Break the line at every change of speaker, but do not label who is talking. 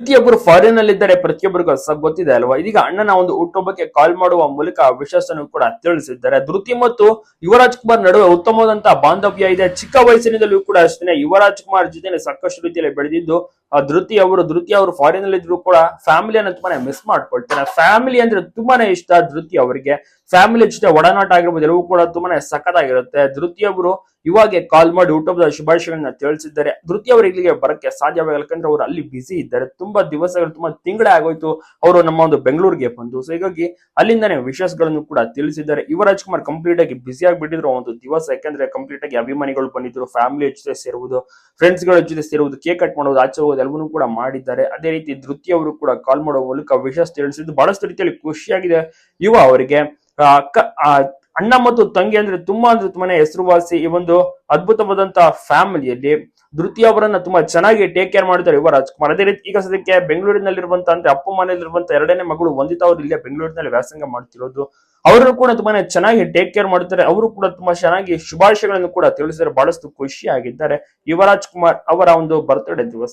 ಪ್ರತಿಯೊಬ್ಬರು ಫಾರಿನ್ ಅಲ್ಲಿ ಇದ್ದಾರೆ ಪ್ರತಿಯೊಬ್ಬರಿಗೂ ಗೊತ್ತಿದೆ ಅಲ್ವಾ? ಇದೀಗ ಅಣ್ಣನ ಒಂದು ಹುಟ್ಟುಹಬ್ಬಕ್ಕೆ ಕಾಲ್ ಮಾಡುವ ಮೂಲಕ ವಿಶ್ವಾಸನ ಕೂಡ ತಿಳಿಸಿದ್ದಾರೆ. ಧೃತಿ ಮತ್ತು ಯುವರಾಜ್ ಕುಮಾರ್ ನಡುವೆ ಉತ್ತಮವಾದಂತಹ ಬಾಂಧವ್ಯ ಇದೆ. ಚಿಕ್ಕ ವಯಸ್ಸಿನಿಂದಲೂ ಕೂಡ ಅಷ್ಟೇ ಯುವರಾಜ್ ಕುಮಾರ್ ಜೊತೆ ಸಾಕಷ್ಟು ರೀತಿಯಲ್ಲಿ ಬೆಳೆದಿದ್ದು ಧೃತಿ ಅವರು ಧೃತಿ ಅವರು ಫಾರಿನ್ ಅಲ್ಲಿ ಇದ್ರು ಕೂಡ ಫ್ಯಾಮಿಲಿಯನ್ನು ತುಂಬಾನೇ ಮಿಸ್ ಮಾಡ್ಕೊಳ್ತಾರೆ. ಫ್ಯಾಮಿಲಿ ಅಂದ್ರೆ ತುಂಬಾನೇ ಇಷ್ಟ ಧೃತಿ ಅವರಿಗೆ. ಫ್ಯಾಮಿಲಿ ಜೊತೆ ಒಡನಾಟ ಆಗಿರ್ಬೋದು, ಎಲ್ಲವೂ ಕೂಡ ತುಂಬಾನೇ ಸಖತ್ತಾಗಿರುತ್ತೆ. ಧೃತಿ ಅವರು ಇವಾಗೆ ಕಾಲ್ ಮಾಡಿ ಯೂಟ್ಯೂಬ್ ಶುಭಾಶಯಗಳನ್ನ ತಿಳಿಸಿದ್ದಾರೆ. ಧೃತಿ ಅವರು ಇಲ್ಲಿಗೆ ಬರಕ್ಕೆ ಸಾಧ್ಯವಾಗಲ್ಲ, ಯಾಕಂದ್ರೆ ಅವರು ಅಲ್ಲಿ ಬಿಸಿ ಇದ್ದಾರೆ. ತುಂಬಾ ದಿವಸಗಳು, ತುಂಬಾ ತಿಂಗಳೇ ಆಗೋಯ್ತು. ಅವರು ನಮ್ಮ ಒಂದು ಬೆಂಗಳೂರಿಗೆ ಬಂದು ಸೊ ಹೀಗಾಗಿ ಅಲ್ಲಿಂದಾನೇ ವಿಶೇಷಗಳನ್ನು ಕೂಡ ತಿಳಿಸಿದ್ದಾರೆ. ಯುವರಾಜ್ ಕುಮಾರ್ ಕಂಪ್ಲೀಟ್ ಆಗಿ ಬಿಸಿ ಆಗಿಬಿಟ್ಟಿದ್ರು ಒಂದು ದಿವಸ, ಯಾಕಂದ್ರೆ ಕಂಪ್ಲೀಟ್ ಆಗಿ ಅಭಿಮಾನಿಗಳು ಬಂದಿದ್ರು. ಫ್ಯಾಮಿಲಿ ಜೊತೆ ಸೇರುವುದು ಫ್ರೆಂಡ್ಸ್ಗಳ ಜೊತೆ ಸೇರುವುದು ಕೇಕ್ ಕಟ್ ಮಾಡೋದು, ಆಚೆ ಎಲ್ಲವನ್ನೂ ಕೂಡ ಮಾಡಿದ್ದಾರೆ. ಅದೇ ರೀತಿ ಧೃತಿ ಅವರು ಕೂಡ ಕಾಲ್ ಮಾಡುವ ಮೂಲಕ ವಿಶೇಷ ತಿಳಿಸಿದ್ದು ಬಹಳಷ್ಟು ರೀತಿಯಲ್ಲಿ ಖುಷಿಯಾಗಿದೆ. ಯುವ ಅವರಿಗೆ ಅಣ್ಣ ಮತ್ತು ತಂಗಿ ಅಂದ್ರೆ ತುಂಬಾ ಅಂದ್ರೆ ತುಂಬಾನೇ ಹೆಸರುವಾಸಿ ಈ ಒಂದು ಅದ್ಭುತವಾದಂತಹ ಫ್ಯಾಮಿಲಿಯಲ್ಲಿ ಧೃತಿ ಅವರನ್ನ ತುಂಬಾ ಚೆನ್ನಾಗಿ ಟೇಕ್ ಕೇರ್ ಮಾಡಿದ್ದಾರೆ ಯುವ ರಾಜ್ಕುಮಾರ್. ಅದೇ ರೀತಿ ಈಗ ಸದ್ಯಕ್ಕೆ ಬೆಂಗಳೂರಿನಲ್ಲಿರುವಂತ ಅಂದ್ರೆ ಅಪ್ಪ ಮನೆಯಲ್ಲಿರುವಂತ ಎರಡನೇ ಮಗಳು ವಂದಿತಾ ಅವರು ಇಲ್ಲೇ ಬೆಂಗಳೂರಿನಲ್ಲಿ ವ್ಯಾಸಂಗ ಮಾಡ್ತಿರೋದು. ಅವರನ್ನು ಕೂಡ ತುಂಬಾನೇ ಚೆನ್ನಾಗಿ ಟೇಕ್ ಕೇರ್ ಮಾಡ್ತಾರೆ. ಅವರು ಕೂಡ ತುಂಬಾ ಚೆನ್ನಾಗಿ ಶುಭಾಶಯಗಳನ್ನು ಕೂಡ ತಿಳಿಸಿದರೆ ಬಹಳಷ್ಟು ಖುಷಿಯಾಗಿದ್ದಾರೆ. ಯುವರಾಜ್ ಕುಮಾರ್ ಅವರ ಒಂದು ಬರ್ತ್ಡೇ ದಿವಸ.